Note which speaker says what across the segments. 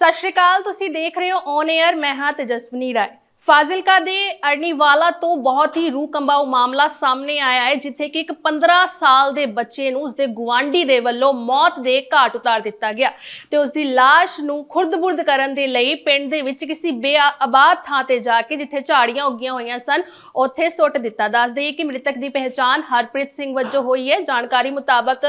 Speaker 1: ਸਤਿ ਸ਼੍ਰੀ ਅਕਾਲ ਤੁਸੀਂ ਦੇਖ ਰਹੇ ਹੋ ਔਨ 에ਅਰ ਮੈਂ ਹਾਂ ਤੇਜਸਵਨੀ ਰਾਏ। ਫਾਜ਼ਿਲਕਾ ਦੇ ਅਰਨੀਵਾਲਾ ਤੋਂ ਬਹੁਤ ਹੀ ਰੂਹ ਕੰਬਾਊ ਮਾਮਲਾ ਸਾਹਮਣੇ ਆਇਆ ਹੈ, ਜਿੱਥੇ ਕਿ ਇੱਕ 15 ਸਾਲ ਦੇ ਬੱਚੇ ਨੂੰ ਉਸਦੇ ਗੁਆਂਢੀ ਦੇ ਵੱਲੋਂ ਮੌਤ ਦੇ ਘਾਟ ਉਤਾਰ ਦਿੱਤਾ ਗਿਆ ਤੇ ਉਸਦੀ ਲਾਸ਼ ਨੂੰ ਖੁਰਦ-ਬੁਰਦ ਕਰਨ ਦੇ ਲਈ ਪਿੰਡ ਦੇ ਵਿੱਚ ਕਿਸੇ ਬੇਆਬਾਦ ਥਾਂ ਤੇ ਜਾ ਕੇ ਜਿੱਥੇ ਝਾੜੀਆਂ ਉੱਗੀਆਂ ਹੋਈਆਂ ਸਨ, ਉੱਥੇ ਸੁੱਟ ਦਿੱਤਾ। ਦੱਸ ਦੇਈਏ ਕਿ ਮ੍ਰਿਤਕ ਦੀ ਪਹਿਚਾਣ ਹਰਪ੍ਰੀਤ ਸਿੰਘ ਵਜੋਂ ਹੋਈ ਹੈ। ਜਾਣਕਾਰੀ ਮੁਤਾਬਕ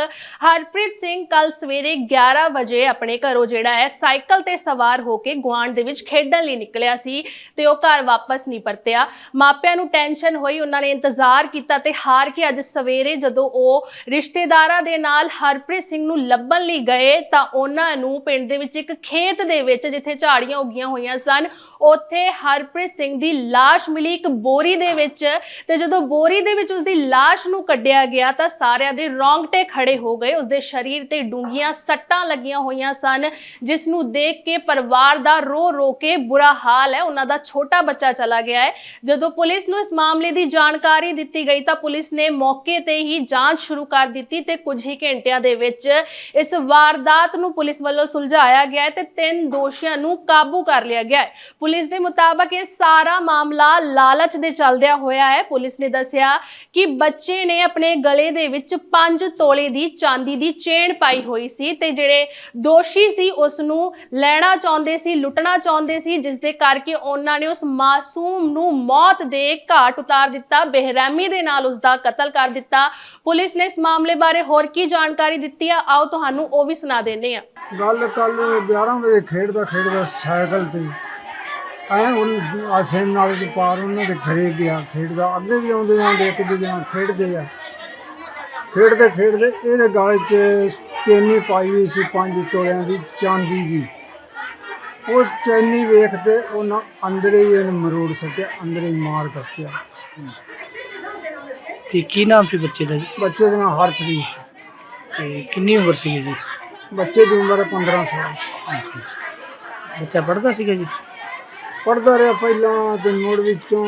Speaker 1: ਹਰਪ੍ਰੀਤ ਸਿੰਘ ਕੱਲ ਸਵੇਰੇ 11 ਵਜੇ ਆਪਣੇ ਘਰੋਂ ਜਿਹੜਾ ਹੈ, ਸਾਈਕਲ ਤੇ ਸਵਾਰ ਹੋ ਕੇ ਗੁਆਂਢ ਦੇ ਵਿੱਚ ਖੇਡਣ ਲਈ ਨਿਕਲਿਆ ਸੀ ਤੇ ਉਹ ਘਰ ਵਾਪਸ ਨਹੀਂ ਪਰਤਿਆ। ਮਾਪਿਆਂ ਨੂੰ ਟੈਨਸ਼ਨ ਹੋਈ, ਉਹਨਾਂ ਨੇ ਇੰਤਜ਼ਾਰ ਕੀਤਾ ਤੇ ਹਾਰ ਕੇ ਅੱਜ ਸਵੇਰੇ ਜਦੋਂ ਉਹ ਰਿਸ਼ਤੇਦਾਰਾਂ ਦੇ ਨਾਲ ਹਰਪ੍ਰੀਤ ਸਿੰਘ ਨੂੰ ਲੱਭਣ ਲਈ ਗਏ, ਤਾਂ ਉਹਨਾਂ ਨੂੰ ਪਿੰਡ ਦੇ ਵਿੱਚ ਇੱਕ ਖੇਤ ਦੇ ਵਿੱਚ ਜਿੱਥੇ ਝਾੜੀਆਂ ਉੱਗੀਆਂ ਹੋਈਆਂ ਸਨ, ਉੱਥੇ ਹਰਪ੍ਰੀਤ ਸਿੰਘ ਦੀ ਲਾਸ਼ ਮਿਲੀ ਇੱਕ ਬੋਰੀ ਦੇ ਵਿੱਚ ਤੇ ਜਦੋਂ ਬੋਰੀ ਦੇ ਵਿੱਚ ਉਸਦੀ ਲਾਸ਼ ਨੂੰ ਕੱਢਿਆ ਗਿਆ, ਤਾਂ ਸਾਰਿਆਂ ਦੇ ਰੌਂਗਟੇ ਖੜੇ ਹੋ ਗਏ। ਉਸਦੇ ਸਰੀਰ ਤੇ ਡੂੰਘੀਆਂ ਸੱਟਾਂ ਲੱਗੀਆਂ ਹੋਈਆਂ ਸਨ, ਜਿਸ ਨੂੰ ਦੇਖ ਕੇ ਪਰਿਵਾਰ ਦਾ ਰੋ ਰੋ ਕੇ ਬੁਰਾ ਹਾਲ ਹੈ। ਉਹਨਾਂ ਦਾ ਛੋਟਾ ਬੱਚਾ ਚਲਾ ਗਿਆ ਹੈ। ਜਦੋਂ ਪੁਲਿਸ ਨੂੰ ਇਸ ਮਾਮਲੇ ਦੀ ਜਾਣਕਾਰੀ ਦਿੱਤੀ ਗਈ ਤਾਂ ਪੁਲਿਸ ਨੇ ਮੌਕੇ ਤੇ ਹੀ ਜਾਂਚ ਸ਼ੁਰੂ ਕਰ ਦਿੱਤੀ ਤੇ ਕੁਝ ਹੀ ਘੰਟਿਆਂ ਦੇ ਵਿੱਚ ਇਸ ਵਾਰਦਾਤ ਨੂੰ ਪੁਲਿਸ ਵੱਲੋਂ ਸੁਲਝਾਇਆ ਗਿਆ ਹੈ ਤੇ ਤਿੰਨ ਦੋਸ਼ੀਆਂ ਨੂੰ ਕਾਬੂ ਕਰ ਲਿਆ ਗਿਆ ਹੈ। ਪੁਲਿਸ ਦੇ ਮੁਤਾਬਕ ਇਹ ਸਾਰਾ ਮਾਮਲਾ ਲਾਲਚ ਦੇ ਚੱਲਦਿਆਂ ਹੋਇਆ ਹੈ। ਪੁਲਿਸ ਨੇ ਦੱਸਿਆ ਕਿ ਬੱਚੇ ਨੇ ਆਪਣੇ ਗਲੇ ਦੇ ਵਿੱਚ 5 ਤੋਲੇ ਦੀ ਚਾਂਦੀ ਦੀ ਚੇਨ ਪਾਈ ਹੋਈ ਸੀ ਤੇ ਜਿਹੜੇ ਦੋਸ਼ੀ ਸੀ ਉਸ ਨੂੰ ਲੈਣਾ ਚਾਹੁੰਦੇ ਸੀ, ਲੁੱਟਣਾ ਚਾਹੁੰਦੇ ਸੀ, ਜਿਸ ਦੇ ਕਰਕੇ ਉਹਨਾਂ ਨੇ ਉਸ ਮਾਸੂਮ ਨੂੰ ਮੌਤ ਦੇ ਘਾਟ ਉਤਾਰ ਦਿੱਤਾ, ਬੇਰਹਿਮੀ ਦੇ ਨਾਲ ਉਸ ਦਾ ਕਤਲ ਕਰ ਦਿੱਤਾ। ਪੁਲਿਸ ਨੇ ਇਸ ਮਾਮਲੇ ਬਾਰੇ ਹੋਰ ਕੀ ਜਾਣਕਾਰੀ ਦਿੱਤੀ ਆ? ਆਓ ਤੁਹਾਨੂੰ ਉਹ ਵੀ ਸੁਣਾ ਦਿੰਦੇ ਆ।
Speaker 2: ਗੱਲ ਕੱਲ 11 ਵਜੇ ਖੇਡਦਾ ਖੇਡਦਾ ਸਾਈਕਲ ਤੇ ਐ ਉਹ ਆਸੇ ਨਾਲ ਦੇ ਪਾਰ ਉਹਨਾਂ ਦੇ ਘਰੇ ਗਿਆ, ਖੇਡਦਾ। ਅੱਗੇ ਵੀ ਆਉਂਦੇ ਆਉਂਦੇ ਇੱਕ ਦੂਜੇ ਨਾਲ ਖੇਡਦੇ ਆ। ਖੇਡਦੇ ਖੇਡਦੇ ਇਹਦੇ ਗਲ 'ਚ ਚੈਨੀ ਪਾਈ ਹੋਈ ਸੀ ਪੰਜ ਤੋਲਿਆਂ ਦੀ ਚਾਂਦੀ ਦੀ ਉਹ ਚੈਨੀ ਵੇਖਦੇ ਉਹਨਾਂ ਅੰਦਰੇ ਹੀ ਇਹਨੂੰ ਮਰੋੜ ਸੱਟਿਆ ਅੰਦਰੇ ਹੀ ਮਾਰ ਕੱਟਿਆ
Speaker 3: ਤੇ ਕੀ ਨਾਮ ਸੀ ਬੱਚੇ ਦਾ ਜੀ?
Speaker 2: ਬੱਚੇ ਦਾ ਹਰਪ੍ਰੀਤ।
Speaker 3: ਤੇ ਕਿੰਨੀ ਉਮਰ ਸੀ ਜੀ?
Speaker 2: ਬੱਚੇ ਦੀ ਉਮਰ ਹੈ 15 ਸਾਲ।
Speaker 3: ਬੱਚਾ ਪੜਦਾ ਸੀਗਾ ਜੀ?
Speaker 2: ਪੜਦਾ ਰਿਹਾ ਪਹਿਲਾਂ ਤੇ ਮੁੜ ਵਿੱਚੋਂ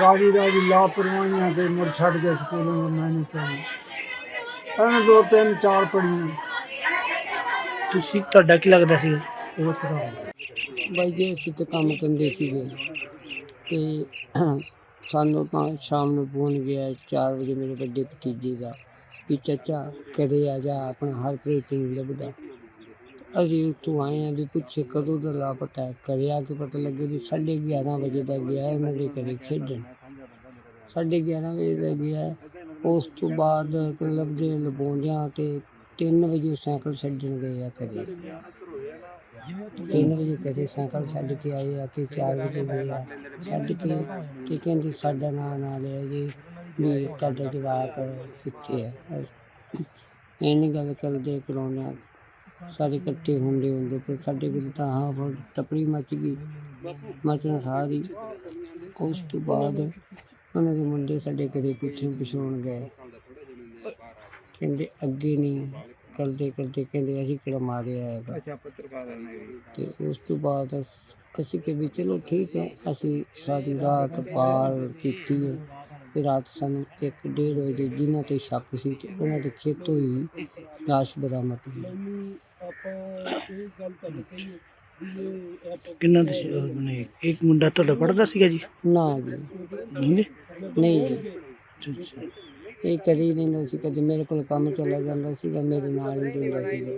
Speaker 2: ਰਾਜੀ ਰਾਜੀ ਲਾਪਰਵਾਹੀਆਂ ਤੇ ਮੁੜ ਛੱਡ ਗਿਆ ਸਕੂਲੋਂ ਮੈਨੂੰ ਕਿਹਾ ਇਹਨੇ ਦੋ ਤਿੰਨ ਚਾਰ ਪੜੀਆਂ
Speaker 3: ਤੁਸੀਂ ਤੁਹਾਡਾ ਕੀ ਲੱਗਦਾ ਸੀ
Speaker 2: ਉਹ ਤਰ੍ਹਾਂ
Speaker 4: ਬਾਈ ਜੇ, ਅਸੀਂ ਤਾਂ ਕੰਮ ਧੰਦੇ ਸੀਗੇ। ਤੇ ਸਾਨੂੰ ਤਾਂ ਸ਼ਾਮ ਨੂੰ ਫੋਨ ਗਿਆ 4 ਵਜੇ ਮੇਰੇ ਵੱਡੇ ਭਤੀਜੇ ਦਾ ਕਿ ਚਾਚਾ ਕਦੇ ਆ ਜਾ, ਆਪਣਾ ਹਰ ਹਰਪ੍ਰੀਤ ਨੂੰ ਲੱਭਦਾ। ਅਸੀਂ ਉੱਥੋਂ ਆਏ ਆ ਵੀ ਪੁੱਛੇ ਕਦੋਂ ਦਾ ਲਾਪਤਾ ਕਰਿਆ ਕਿ ਪਤਾ ਲੱਗੇ ਵੀ 11:30 ਵਜੇ ਦਾ ਗਿਆ ਉਹਨਾਂ ਦੇ ਘਰੇ ਖੇਡਣ। 11:30 ਵਜੇ ਦਾ ਗਿਆ ਉਸ ਤੋਂ ਬਾਅਦ ਕਲੱਬ ਦੇ ਲਬੋਂਦਿਆਂ ਤੇ 3 ਵਜੇ ਸਾਈਕਲ ਛੱਡਣ ਗਏ ਆ ਕਦੇ ਤਿੰਨ ਵਜੇ ਘਰੇ ਸਾਈਕਲ ਛੱਡ ਕੇ ਆਏ ਆ ਕੇ ਚਾਰ ਵਜੇ ਗਏ ਆ। ਛੱਡ ਕੇ ਕਿ ਕਹਿੰਦੀ, ਸਾਡਾ ਨਾਂ ਨਾ ਲਿਆ ਜੀ, ਵੀ ਤੁਹਾਡਾ ਜਵਾਬ ਕਿੱਥੇ ਹੈ ਇਹਨੀ ਗੱਲ ਕਰਦੇ ਕਰਾਉਣਾ ਸਾਰੇ ਇਕੱਠੇ ਹੁੰਦੇ ਹੁੰਦੇ ਤੇ ਸਾਡੇ ਕੋਲ ਤਾਂ ਹਾਂ ਬਹੁਤ ਤਪੜੀ ਮੱਚ ਗਈ। ਮਚਨ ਸਾਰੀ ਉਸ ਤੋਂ ਬਾਅਦ ਉਹਨਾਂ ਦੇ ਮੁੰਡੇ ਸਾਡੇ ਘਰੇ ਪਿੱਛੇ ਪਿਛੋਣ ਗਏ। ਕਹਿੰਦੇ, ਅੱਗੇ ਨਹੀਂ। ਕਰਦੇ ਕਰਦੇ ਕਹਿੰਦੇ ਅਸੀਂ ਕਿਹੜਾ ਮਾਰਿਆ ਹੈਗਾ। ਅੱਛਾ ਪੱਤਰਕਾਰ ਤੇ ਉਸ ਤੋਂ ਬਾਅਦ ਅਸ- ਕਿ ਵੀ ਚਲੋ ਠੀਕ ਹੈ ਅਸੀਂ ਸਾਰੀ ਰਾਤ ਪਾਲ ਕੀਤੀ ਹੈ। ਤੇ ਰਾਤ ਸਾਨੂੰ 1:30 ਵਜੇ ਜਿਨ੍ਹਾਂ ਤੇ ਸ਼ੱਕ ਸੀ ਤੇ ਉਹਨਾਂ ਦੇ ਖੇਤੋਂ ਹੀ ਲਾਸ਼ ਬਰਾਮਦ ਹੋਈ।
Speaker 3: ਕਿੰਨਾ ਦੇ ਸੀ- ਅਹ ਨਹੀਂ ਇੱਕ ਮੁੰਡਾ ਤੁਹਾਡਾ ਪੜਦਾ ਸੀਗਾ ਜੀ?
Speaker 4: ਨਾ ਜੀ।
Speaker 3: ਨਹੀਂ?
Speaker 4: ਨਹੀਂ ਜੀ।
Speaker 3: ਅੱਛਾ ਅੱਛਾ।
Speaker 4: ਇਹ ਕਰੀ ਰਹਿੰਦਾ ਸੀ ਕਦੇ ਮੇਰੇ ਕੋਲ ਕੰਮ ਚਲਾ ਜਾਂਦਾ ਸੀਗਾ ਮੇਰੇ ਨਾਲ ਹੀ ਰਹਿੰਦਾ ਸੀਗਾ।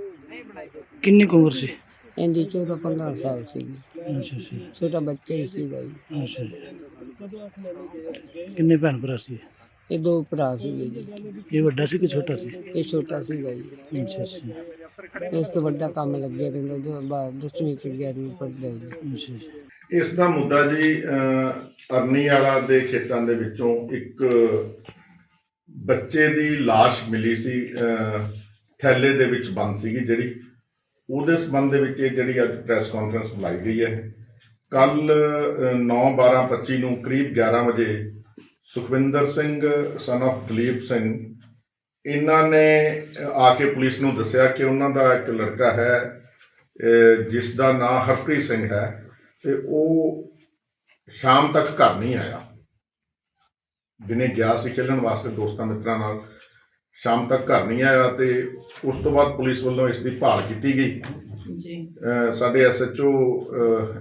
Speaker 3: ਕਿੰਨੀ ਕੁ ਉਮਰ ਸੀ?
Speaker 4: ਇਹਦੀ 14 15 ਸਾਲ ਸੀਗੀ
Speaker 3: ਅੱਛਾ ਅੱਛਾ
Speaker 4: ਛੋਟਾ ਬੱਚਾ ਹੀ ਸੀਗਾ ਜੀ।
Speaker 3: ਅੱਛਾ ਜੀ। ਕਿੰਨੇ ਭੈਣ ਭਰਾ ਸੀ?
Speaker 4: ਇਹ ਦੋ ਭਰਾ ਸੀਗੇ ਜੀ।
Speaker 3: ਇਹ ਵੱਡਾ ਸੀ ਕਿ ਛੋਟਾ ਸੀ?
Speaker 4: ਇਹ ਛੋਟਾ ਸੀਗਾ ਜੀ।
Speaker 3: ਅੱਛਾ ਅੱਛਾ
Speaker 4: ਇਸ ਤੋਂ ਵੱਡਾ ਕੰਮ ਲੱਗਿਆ ਰਹਿੰਦਾ ਜੋ ਬਾਹਰ ਦਸਵੀਂ ਤੇ 11ਵੀਂ ਪੜ੍ਹਦਾ ਜੀ।
Speaker 3: ਜੀ।
Speaker 5: ਇਸ ਦਾ ਮੁੱਦਾ ਜੀ ਅਰਨੀ ਵਾਲਾ ਦੇ ਖੇਤਾਂ ਦੇ ਵਿੱਚੋਂ ਇੱਕ ਬੱਚੇ ਦੀ ਲਾਸ਼ ਮਿਲੀ ਸੀ ਥੈਲੇ ਦੇ ਵਿੱਚ ਬੰਦ ਸੀਗੀ ਜਿਹੜੀ। ਉਹਦੇ ਸੰਬੰਧ ਦੇ ਵਿੱਚ ਇਹ ਜਿਹੜੀ ਅੱਜ ਪ੍ਰੈਸ ਕਾਨਫਰੰਸ ਬੁਲਾਈ ਗਈ ਹੈ। ਕੱਲ 9/12/25 ਨੂੰ ਕਰੀਬ 11 ਵਜੇ ਸੁਖਵਿੰਦਰ ਸਿੰਘ ਸਨ of ਦਲੀਪ ਸਿੰਘ, ਇਹਨਾਂ ਨੇ ਆ ਕੇ ਪੁਲਿਸ ਨੂੰ ਦੱਸਿਆ ਕਿ ਉਹਨਾਂ ਦਾ ਇੱਕ ਲੜਕਾ ਹੈ ਜਿਸ ਦਾ ਨਾਮ ਹਰਪ੍ਰੀਤ ਸਿੰਘ ਹੈ ਤੇ ਉਹ ਸ਼ਾਮ ਤੱਕ ਘਰ ਨਹੀਂ ਆਇਆ। ਦਿਨੇ ਗਿਆ ਸੀ ਖੇਲਣ ਵਾਸਤੇ ਦੋਸਤਾਂ ਮਿੱਤਰਾਂ ਨਾਲ ਸ਼ਾਮ ਤੱਕ ਘਰ ਨਹੀਂ ਆਇਆ ਤੇ ਉਸ ਤੋਂ ਬਾਅਦ ਪੁਲਿਸ ਵੱਲੋਂ ਇਸ ਦੀ ਭਾਲ ਕੀਤੀ ਗਈ।
Speaker 6: ਜੀ।
Speaker 5: ਸਾਡੇ ਐਸਐਚਓ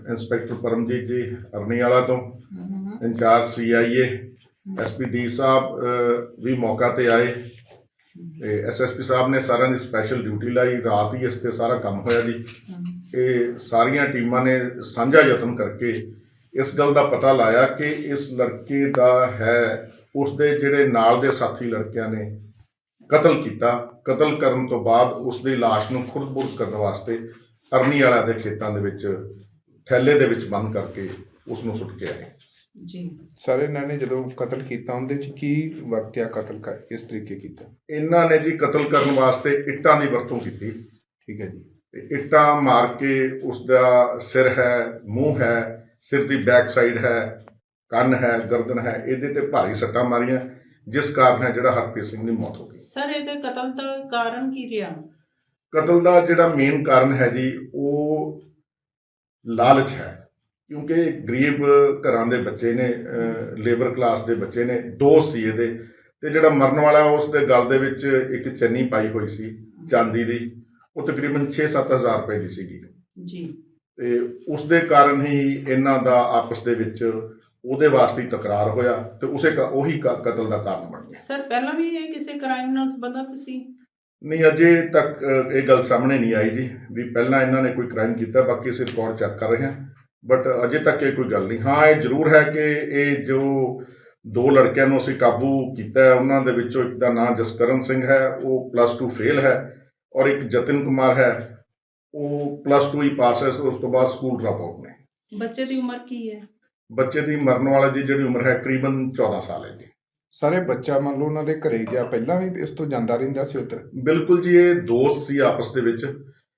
Speaker 5: ਇੰਸਪੈਕਟਰ ਪਰਮਜੀਤ ਜੀ ਅਰਨੀ ਵਾਲਾ ਤੋਂ ਇੰਚਾਰਜ ਸੀਆਈਏ ਐਸਪੀਡੀ ਸਾਹਿਬ ਵੀ ਮੌਕਾ ਤੇ ਆਏ। ਤੇ ਐਸਐਸਪੀ ਸਾਹਿਬ ਨੇ ਸਾਰਿਆਂ ਦੀ ਸਪੈਸ਼ਲ ਡਿਊਟੀ ਲਾਈ ਰਾਤ ਹੀ ਇਸ ਤੇ ਸਾਰਾ ਕੰਮ ਹੋਇਆ ਜੀ। ਇਹ ਸਾਰੀਆਂ ਟੀਮਾਂ ਨੇ ਸਾਂਝਾ ਯਤਨ ਕਰਕੇ ਇਸ ਗੱਲ ਦਾ ਪਤਾ ਲਾਇਆ ਕਿ ਇਸ ਲੜਕੇ ਦਾ ਹੈ ਉਸ ਦੇ ਜਿਹੜੇ ਨਾਲ ਦੇ ਸਾਥੀ ਲੜਕਿਆਂ ਨੇ ਕਤਲ ਕੀਤਾ। ਕਤਲ ਕਰਨ ਤੋਂ ਬਾਅਦ ਉਸ ਦੀ ਲਾਸ਼ ਨੂੰ ਖੁਰਦ-ਬੁਰਦ ਕਰਨ ਵਾਸਤੇ ਅਰਨੀ ਵਾਲਾ ਦੇ ਖੇਤਾਂ ਦੇ ਵਿੱਚ ਥੈਲੇ ਦੇ ਵਿੱਚ ਬੰਦ ਕਰਕੇ ਉਸ ਨੂੰ ਸੁੱਟ ਕੇ ਆਏ।
Speaker 6: ਜੀ।
Speaker 7: ਸਰ ਇਹਨਾਂ ਨੇ ਜਦੋਂ ਕਤਲ ਕੀਤਾ ਉਹਦੇ ਚ ਕੀ ਵਰਤਿਆ ਕਤਲ ਕਰ ਇਸ ਤਰੀਕੇ ਕੀਤਾ?
Speaker 5: ਇਹਨਾਂ ਨੇ ਜੀ ਕਤਲ ਕਰਨ ਵਾਸਤੇ ਇੱਟਾਂ ਦੀ ਵਰਤੋਂ ਕੀਤੀ।
Speaker 7: ਠੀਕ ਹੈ ਜੀ।
Speaker 5: ਤੇ ਇੱਟਾਂ ਮਾਰ ਕੇ ਉਸ ਦਾ ਸਿਰ ਹੈ ਮੂੰਹ ਹੈ ਸਿਰ ਦੀ ਬੈਕ ਸਾਈਡ ਹੈ ਕੰਨ ਹੈ ਗਰਦਨ ਹੈ ਇਹਦੇ ਤੇ ਭਾਰੀ ਸੱਟਾਂ ਮਾਰੀਆਂ ਜਿਸ ਕਾਰਨ ਹੈ ਜਿਹੜਾ ਹਰਪ੍ਰੀਤ ਸਿੰਘ ਦੀ ਮੌਤ ਹੋ ਗਈ।
Speaker 6: ਸਰ ਇਹਦੇ ਕਤਲ ਦਾ ਕਾਰਨ ਕੀ ਰਿਹਾ?
Speaker 5: ਕਤਲ ਦਾ ਜਿਹੜਾ ਮੇਨ ਕਾਰਨ ਹੈ ਜੀ ਉਹ ਲਾਲਚ ਹੈ ਕਿਉਂਕਿ ਗਰੀਬ ਘਰਾਂ ਦੇ ਬੱਚੇ ਨੇ ਲੇਬਰ ਕਲਾਸ ਦੇ ਬੱਚੇ ਨੇ ਦੋ ਸੀ ਇਹਦੇ ਤੇ ਜਿਹੜਾ ਮਰਨ ਵਾਲਾ ਉਸ ਦੇ ਗਲ ਦੇ ਵਿੱਚ ਇੱਕ ਚੰਨੀ ਪਾਈ ਹੋਈ ਸੀ ਚਾਂਦੀ ਦੀ ਉਹ ਤਕਰੀਬਨ 6-7000 ਰੁਪਏ ਦੀ ਸੀਗੀ।
Speaker 6: ਜੀ।
Speaker 5: ਤੇ ਉਸ ਦੇ ਕਾਰਨ ਹੀ ਇਹਨਾਂ ਦਾ ਆਪਸ ਦੇ ਵਿੱਚ ਉਹਦੇ ਵਾਸਤੇ ਤਕਰਾਰ ਹੋਇਆ ਤੇ ਉਸੇ ਉਹੀ ਕਤਲ ਦਾ ਕਾਰਨ ਬਣ ਗਿਆ।
Speaker 6: ਸਰ ਪਹਿਲਾਂ ਵੀ ਇਹ ਕਿਸੇ ਕ੍ਰਾਈਮ ਨਾਲ ਸੰਬੰਧਿਤ ਸੀ?
Speaker 5: ਨਹੀਂ ਅਜੇ ਤੱਕ ਇਹ ਗੱਲ ਸਾਹਮਣੇ ਨਹੀਂ ਆਈ ਜੀ ਵੀ ਪਹਿਲਾਂ ਇਹਨਾਂ ਨੇ ਕੋਈ ਕ੍ਰਾਈਮ ਕੀਤਾ ਬਾਕੀ ਅਸੀਂ ਰਿਕਾਰਡ ਚੈੱਕ ਕਰ ਰਹੇ ਹਾਂ ਬਟ ਅਜੇ ਤੱਕ ਇਹ ਕੋਈ ਗੱਲ ਨਹੀਂ। ਹਾਂ ਇਹ ਜ਼ਰੂਰ ਹੈ ਕਿ ਇਹ ਜੋ ਦੋ ਲੜਕਿਆਂ ਨੂੰ ਅਸੀਂ ਕਾਬੂ ਕੀਤਾ ਹੈ ਉਹਨਾਂ ਦੇ ਵਿੱਚੋਂ ਇੱਕ ਦਾ ਨਾਮ ਜਸਕਰਨ ਸਿੰਘ ਹੈ ਉਹ ਪਲੱਸ 2 ਫੇਲ ਹੈ ਔਰ ਇੱਕ ਜਤਨ ਕੁਮਾਰ ਹੈ ਉਹ ਪਲੱਸ 2 ਹੀ ਪਾਸ ਹੈ ਉਸ ਤੋਂ ਬਾਅਦ ਸਕੂਲ ਡ੍ਰੌਪ ਆਊਟ ਨੇ।
Speaker 6: ਬੱਚੇ ਦੀ ਉਮਰ ਕੀ ਹੈ?
Speaker 5: ਬੱਚੇ ਦੀ ਮਰਨ ਵਾਲੇ ਦੀ ਜਿਹੜੀ ਉਮਰ ਹੈ ਕਰੀਬਨ 14 ਸਾਲ ਹੈ ਜੀ।
Speaker 7: ਸਾਰੇ ਬੱਚਾ ਮੰਨ ਲਓ ਉਹਨਾਂ ਦੇ ਘਰੇ ਗਿਆ ਪਹਿਲਾਂ ਵੀ ਇਸ ਤੋਂ ਜਾਂਦਾ ਰਹਿੰਦਾ ਸੀ ਉੱਧਰ?
Speaker 5: ਬਿਲਕੁਲ ਜੀ ਇਹ ਦੋਸਤ ਸੀ ਆਪਸ ਦੇ ਵਿੱਚ।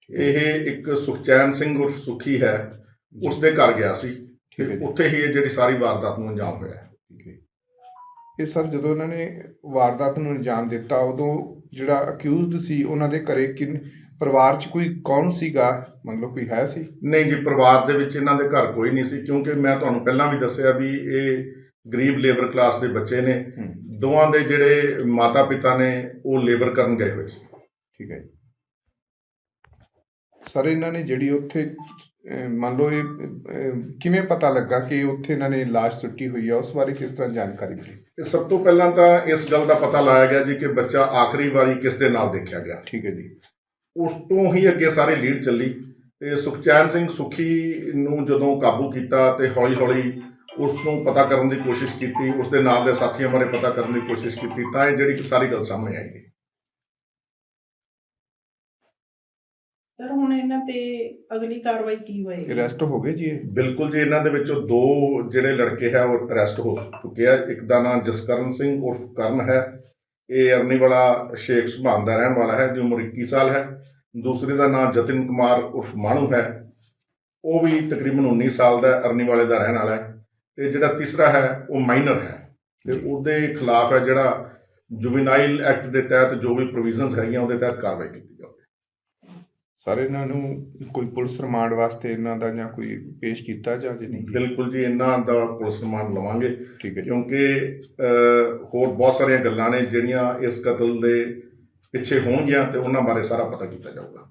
Speaker 5: ਇਹ ਇੱਕ ਸੁਖਚੈਨ ਸਿੰਘ ਉਰਫ ਸੁਖੀ ਹੈ ਉਸ ਦੇ ਘਰ ਗਿਆ ਸੀ। ਤੇ ਉੱਥੇ ਹੀ ਇਹ ਜਿਹੜੀ ਸਾਰੀ ਵਾਰਦਾਤ ਨੂੰ ਅੰਜਾਮ ਹੋਇਆ।
Speaker 7: ਠੀਕ ਹੈ ਇਹ ਸਰ ਜਦੋਂ ਉਹਨਾਂ ਨੇ ਵਾਰਦਾਤ ਨੂੰ ਅੰਜਾਮ ਦਿੱਤਾ ਉਦੋਂ ਜਿਹੜਾ ਅਕਿਊਜ਼ਡ ਸੀ ਉਹਨਾਂ ਦੇ ਘਰੇ ਕਿੰਨ ਪਰਿਵਾਰ 'ਚ ਕੋਈ ਕੌਣ ਸੀਗਾ? ਮਤਲਬ ਕੋਈ ਹੈ ਸੀ?
Speaker 5: ਨਹੀਂ ਜੀ ਪਰਿਵਾਰ ਦੇ ਵਿੱਚ ਇਹਨਾਂ ਦੇ ਘਰ ਕੋਈ ਨਹੀਂ ਸੀ ਕਿਉਂਕਿ ਮੈਂ ਤੁਹਾਨੂੰ ਪਹਿਲਾਂ ਵੀ ਦੱਸਿਆ ਵੀ ਇਹ ਗਰੀਬ ਲੇਬਰ ਕਲਾਸ ਦੇ ਬੱਚੇ ਨੇ। ਦੋਵਾਂ ਦੇ ਜਿਹੜੇ ਮਾਤਾ ਪਿਤਾ ਨੇ ਉਹ ਲੇਬਰ ਕਰਨ ਗਏ ਹੋਏ ਸੀ।
Speaker 7: ਠੀਕ ਹੈ ਜੀ। ਸਰ ਇਹਨਾਂ ਨੇ ਜਿਹੜੀ ਉੱਥੇ ਅਹ, ਮੰਨ ਲਓ ਇਹ ਅਹ, ਕਿਵੇਂ ਪਤਾ ਲੱਗਾ ਕਿ ਉੱਥੇ ਇਹਨਾਂ ਨੇ ਲਾਸ਼ ਸੁੱਟੀ ਹੋਈ ਆ? ਉਸ ਬਾਰੇ ਕਿਸ ਤਰ੍ਹਾਂ ਜਾਣਕਾਰੀ ਮਿਲੀ?
Speaker 5: ਤੇ ਸਭ ਤੋਂ ਪਹਿਲਾਂ ਤਾਂ ਇਸ ਗੱਲ ਦਾ ਪਤਾ ਲਾਇਆ ਗਿਆ ਜੀ ਕਿ ਬੱਚਾ ਆਖਰੀ ਵਾਰੀ ਕਿਸ ਦੇ ਨਾਲ ਦੇਖਿਆ ਗਿਆ।
Speaker 7: ਠੀਕ ਹੈ ਜੀ।
Speaker 5: ਉਸ ਤੋਂ ਹੀ ਅੱਗੇ ਸਾਰੀ ਲੀਡ ਚੱਲੀ ਤੇ ਸੁਖਚੈਨ ਸਿੰਘ ਸੁਖੀ ਨੂੰ ਜਦੋਂ ਕਾਬੂ ਕੀਤਾ ਤੇ ਹੌਲੀ-ਹੌਲੀ ਉਸ ਨੂੰ ਪਤਾ ਕਰਨ ਦੀ ਕੋਸ਼ਿਸ਼ ਕੀਤੀ ਉਸ ਦੇ ਨਾਲ ਦੇ ਸਾਥੀਆਂ ਬਾਰੇ ਪਤਾ ਕਰਨ ਦੀ ਕੋਸ਼ਿਸ਼ ਕੀਤੀ ਤਾਂ ਇਹ ਜਿਹੜੀ ਸਾਰੀ ਗੱਲ ਸਾਹਮਣੇ ਆਈ ਹੈ।
Speaker 6: ਸਰ ਹੁਣ ਇਹਨਾਂ ਤੇ ਅਗਲੀ ਕਾਰਵਾਈ ਕੀ ਹੋਏਗੀ?
Speaker 7: ਅਰੈਸਟ ਹੋ ਗਏ ਜੀ ਇਹ?
Speaker 5: ਬਿਲਕੁਲ ਜੀ ਇਹਨਾਂ ਦੇ ਵਿੱਚੋਂ ਦੋ ਜਿਹੜੇ ਲੜਕੇ ਹੈ ਉਹ ਅਰੈਸਟ ਹੋ ਚੁੱਕੇ ਆ। ਇੱਕ ਦਾ ਨਾਮ ਜਸਕਰਨ ਸਿੰਘ ਉਰਫ ਕਰਨ ਹੈ ਇਹ ਅਰਨੀ ਵਾਲਾ ਸ਼ੇਖ ਸੁਭਾਨ ਦਾ ਰਹਿਣ ਵਾਲਾ ਹੈ ਦੀ ਉਮਰ 21 ਸਾਲ ਹੈ। ਦੂਸਰੇ ਦਾ ਨਾਮ ਜਤਿਨ ਕੁਮਾਰ ਉਰਫ ਮਾਣੂ ਹੈ। ਉਹ ਵੀ ਤਕਰੀਬਨ 19 ਸਾਲ ਦਾ ਹੈ, ਅਰਨੀ ਵਾਲੇ ਦਾ ਰਹਿਣ ਵਾਲਾ ਹੈ ਤੇ ਜਿਹੜਾ ਤੀਸਰਾ ਹੈ ਉਹ ਮਾਈਨਰ ਹੈ। ਤੇ ਉਹਦੇ ਖਿਲਾਫ ਹੈ ਜਿਹੜਾ ਜੁਵੈਨਾਈਲ ਐਕਟ ਦੇ ਤਹਿਤ ਜੋ ਵੀ ਪ੍ਰੋਵੀਜ਼ਨਸ ਹੈਗੀਆਂ ਉਹਦੇ ਤਹਿਤ ਕਾਰਵਾਈ ਕੀਤੀ ਜਾਵੇ
Speaker 7: ਸਰ ਇਹਨਾਂ ਨੂੰ ਕੋਈ ਪੁਲਿਸ ਰਿਮਾਂਡ ਵਾਸਤੇ ਇਹਨਾਂ ਦਾ ਜਾਂ ਕੋਈ ਪੇਸ਼ ਕੀਤਾ ਜਾਂ ਜੇ ਨਹੀਂ?
Speaker 5: ਬਿਲਕੁਲ ਜੀ ਇਹਨਾਂ ਦਾ ਪੁਲਿਸ ਰਿਮਾਂਡ ਲਵਾਂਗੇ।
Speaker 7: ਠੀਕ ਹੈ
Speaker 5: ਕਿਉਂਕਿ ਹੋਰ ਬਹੁਤ ਸਾਰੀਆਂ ਗੱਲਾਂ ਨੇ ਜਿਹੜੀਆਂ ਇਸ ਕਤਲ ਦੇ ਪਿੱਛੇ ਹੋਣਗੀਆਂ ਤੇ ਉਹਨਾਂ ਬਾਰੇ ਸਾਰਾ ਪਤਾ ਕੀਤਾ ਜਾਊਗਾ।